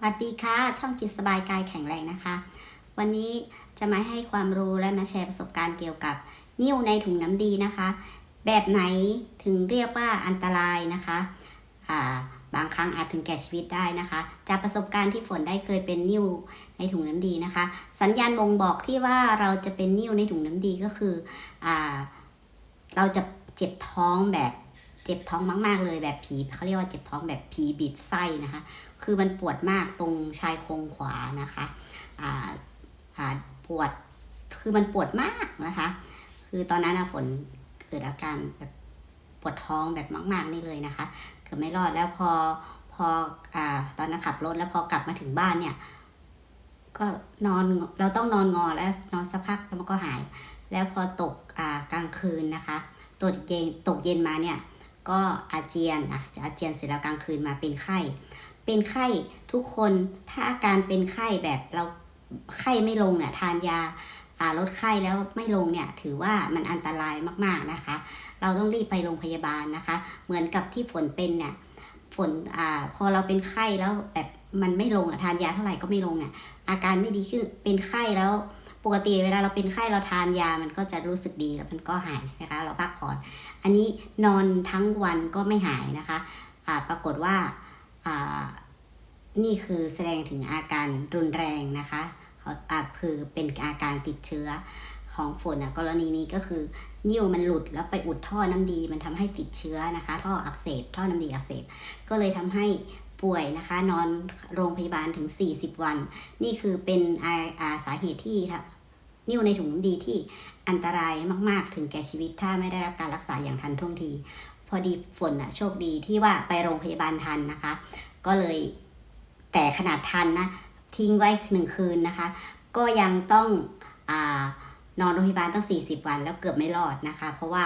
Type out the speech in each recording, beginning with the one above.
สวัสดีค่ะ ช่องจิตสบายกายแข็งแรงนะคะ วันนี้จะมาให้ความรู้และมาแชร์ประสบการณ์เกี่ยวกับ นิ่วในถุงน้ำดีนะคะ แบบไหนถึงเรียกว่าอันตรายนะคะบางครั้งอาจถึงแก่ชีวิตได้นะคะ จากประสบการณ์ที่ฝนได้เคยเป็นนิ่วในถุงน้ำดีนะคะ สัญญาณบ่งบอกที่ว่าเราจะเป็นนิ่วในถุงน้ำดีก็คืออเราจะเจ็บท้องแบบ เจ็บท้องมากๆเลยแบบผีเขาเรียกว่าเจ็บท้องแบบผีบิดไส้นะคะ คือมันปวดมากตรงชายโครงขวานะคะอ่าอ่าปวดคือมันปวดมากนะคะ คือตอนนั้นฝนเกิดอาการแบบปวดท้องแบบมาก ๆนี่เลยนะคะเกือบไม่รอดแล้วพอพออ่าตอนนั้นขับรถแล้วพอกลับมาถึงบ้านเนี่ย ก็นอนเราต้องนอนงอแล้วนอนสักพักแล้วมันก็หาย แล้วพอตกอ่ากลางคืนนะคะตกเย็นตกเย็นมาเนี่ย ก็อาเจียนอะอาเจียนเสร็จแล้วกลางคืนมาเป็นไข้ เป็นไข้ทุกคนถ้าอาการเป็นไข้แบบเราไข้ไม่ลงเนี่ยทานยาลดไข้แล้วไม่ลงเนี่ยถือว่ามันอันตรายมากๆนะคะ เราต้องรีบไปโรงพยาบาลนะคะ เหมือนกับที่ฝนเป็นเนี่ยฝนอ่าพอเราเป็นไข้แล้วแบบมันไม่ลงอะทานยาเท่าไหร่ก็ไม่ลงเนี่ยอาการไม่ดีขึ้นเป็นไข้แล้ว กติเวลาเราเป็นไข้เราทานยามันก็จะรู้สึกดีแล้วมันก็หายนะคะ เราพักผ่อน อันนี้นอนทั้งวันก็ไม่หายนะคะอ่าปรากฏว่านี่คือแสดงถึงอาการรุนแรงนะคะคือเป็นอาการติดเชื้อของฝนอะกรณีนี้ก็คือนิ้วมันหลุดแล้วไปอุดท่อน้ำดี มันทำให้ติดเชื้อนะคะ ท่ออักเสบ ท่อน้ำดีอักเสบ ก็เลยทำให้ป่วยนะคะ นอนโรงพยาบาลถึง 40 วัน นี่คือเป็นาอาสาเหตุที่ นิ่วในถุงดีที่อันตรายมาก ๆ ถึงแก่ชีวิตถ้าไม่ได้รับการรักษาอย่างทันท่วงที พอดีฝนอะโชคดีที่ว่าไปโรงพยาบาลทันนะคะ ก็เลยแต่ขนาดทันนะ ทิ้งไว้หนึ่งคืนนะคะ ก็ยังต้องอนอนโรงพยาบาลตั้ง 40 วันแล้วเกือบไม่รอดนะคะ เพราะว่า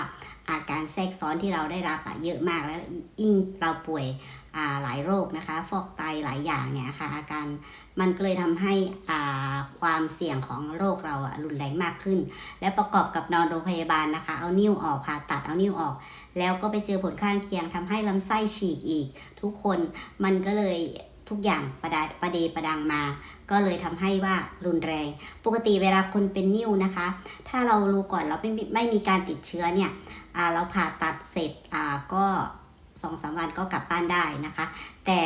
อาการแทรกซ้อนที่เราได้รับอะเยอะมากแล้วยิ่งเราป่วยหลายโรคนะคะ ฟอกไตหลายอย่างเนี่ยค่ะ อาการมันก็เลยทำให้อ่าความเสี่ยงของโรคเราอะรุนแรงมากขึ้น และประกอบกับนอนโรงพยาบาลนะคะ เอานิ้วออกผ่าตัดเอานิ้วออก แล้วก็ไปเจอผลข้างเคียงทำให้ลำไส้ฉีกอีก ทุกคนมันก็เลย ทุกอย่างประดาประเดประดังมา ก็เลยทำให้ว่ารุนแรง ปกติเวลาคนเป็นนิ่วนะคะ ถ้าเรารู้ก่อนเราไม่ไม่มีการติดเชื้อเนี่ยเราผ่าตัดเสร็จก็สองสามวันก็กลับบ้านได้นะคะ แต่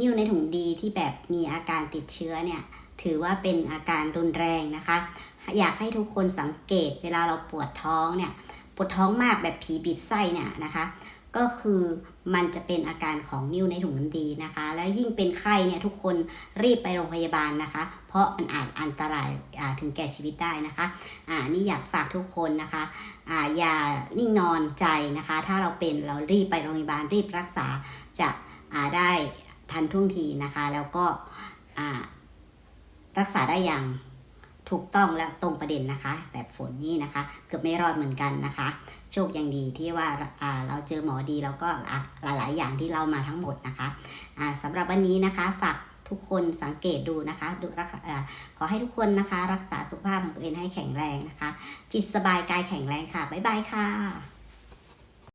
นิ่วในถุงดีที่แบบมีอาการติดเชื้อเนี่ยถือว่าเป็นอาการรุนแรงนะคะ อยากให้ทุกคนสังเกตเวลาเราปวดท้องเนี่ยปวดท้องมากแบบผีบิดไส้เนี่ยนะคะ ก็คือมันจะเป็นอาการของนิ้วในถุงน้ำดีนะคะ แล้วยิ่งเป็นไข้เนี่ยทุกคนรีบไปโรงพยาบาลนะคะ เพราะมันอาจอันตรายถึงแก่ชีวิตได้นะคะอ่านี่อยากฝากทุกคนนะคะอ่าอย่านิ่งนอนใจนะคะ ถ้าเราเป็นเรารีบไปโรงพยาบาลรีบรักษาจะอ่าได้ทันท่วงทีนะคะ แล้วก็อ่ารักษาได้อย่าง ถูกต้องและตรงประเด็นนะคะ แบบฝนนี่นะคะ เกือบไม่รอดเหมือนกันนะคะ โชคยังดีที่ว่าเราเจอหมอดีแล้วก็หลาย ๆ อย่างที่เรามาทั้งหมดนะคะอ่าสำหรับวันนี้นะคะฝากทุกคนสังเกตดูนะคะดูรักขอให้ทุกคนนะคะ รักษาสุขภาพของตัวเองให้แข็งแรงนะคะ จิตสบายกายแข็งแรงค่ะ บ๊ายบายค่ะ